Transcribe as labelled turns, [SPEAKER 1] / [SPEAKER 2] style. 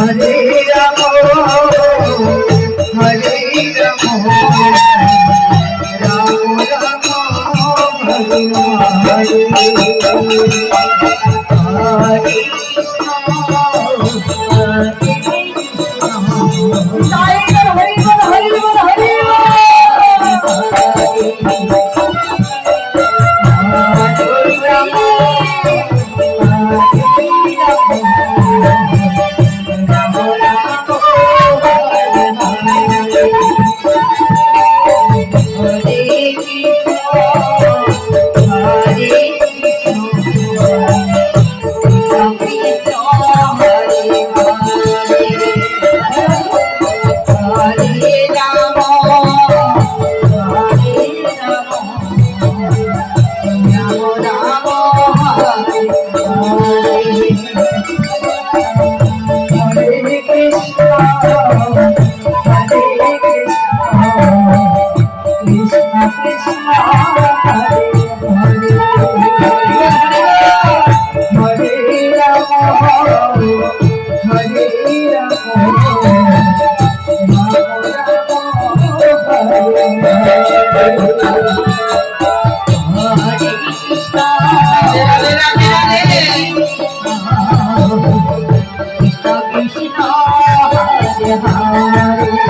[SPEAKER 1] Hare Ram Hare Ram Ram Ram Hare Hare Hare Hare Hare